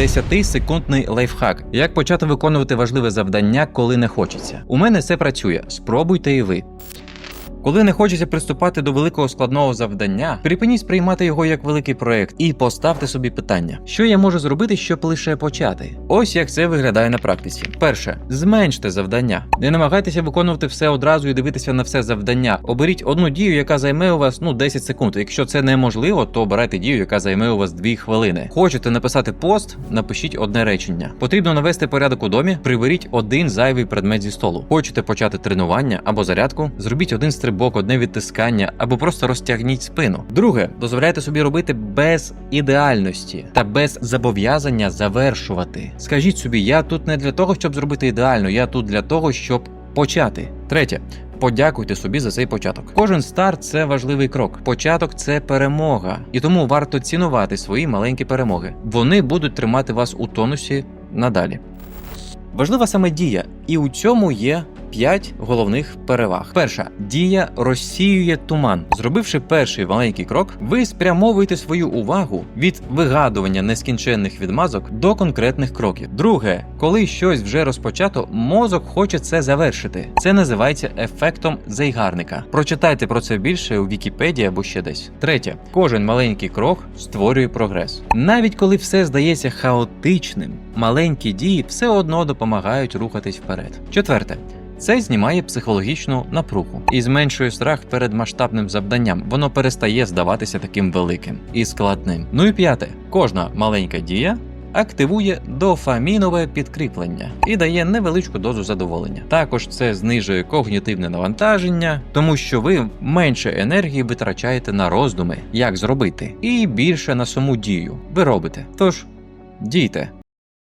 10-секундний лайфхак. Як почати виконувати важливе завдання, коли не хочеться. У мене все працює. Спробуйте і ви. Коли не хочеться приступати до великого складного завдання, припиніть сприймати його як великий проект і поставте собі питання, що я можу зробити, щоб лише почати. Ось як це виглядає на практиці. Перше, зменште завдання. Не намагайтеся виконувати все одразу і дивитися на все завдання. Оберіть одну дію, яка займе у вас ну 10 секунд. Якщо це неможливо, то обирайте дію, яка займе у вас 2 хвилини. Хочете написати пост, напишіть одне речення. Потрібно навести порядок у домі, приберіть один зайвий предмет зі столу. Хочете почати тренування або зарядку, зробіть один стрибок, одне відтискання або просто розтягніть спину. Друге, дозволяйте собі робити без ідеальності та без зобов'язання завершувати. Скажіть собі, я тут не для того, щоб зробити ідеально, я тут для того, щоб почати. Третє. Подякуйте собі за цей початок. Кожен старт це важливий крок. Початок це перемога, і тому варто цінувати свої маленькі перемоги. Вони будуть тримати вас у тонусі надалі. Важлива саме дія, і у цьому є 5 головних переваг. Перша дія розсіює туман. Зробивши перший маленький крок, ви спрямовуєте свою увагу від вигадування нескінченних відмазок до конкретних кроків. Друге, коли щось вже розпочато, мозок хоче це завершити. Це називається ефектом зайгарника. Прочитайте про це більше у Вікіпедії або ще десь. Третє, кожен маленький крок створює прогрес. Навіть коли все здається хаотичним, маленькі дії все одно допомагають рухатись вперед. Четверте. Це знімає психологічну напругу і зменшує страх перед масштабним завданням. Воно перестає здаватися таким великим і складним. Ну і п'яте, кожна маленька дія. Активує дофамінове підкріплення і дає невеличку дозу задоволення. Також це знижує когнітивне навантаження, тому що ви менше енергії витрачаєте на роздуми, як зробити, і більше на саму дію. Ви робите. Тож дійте.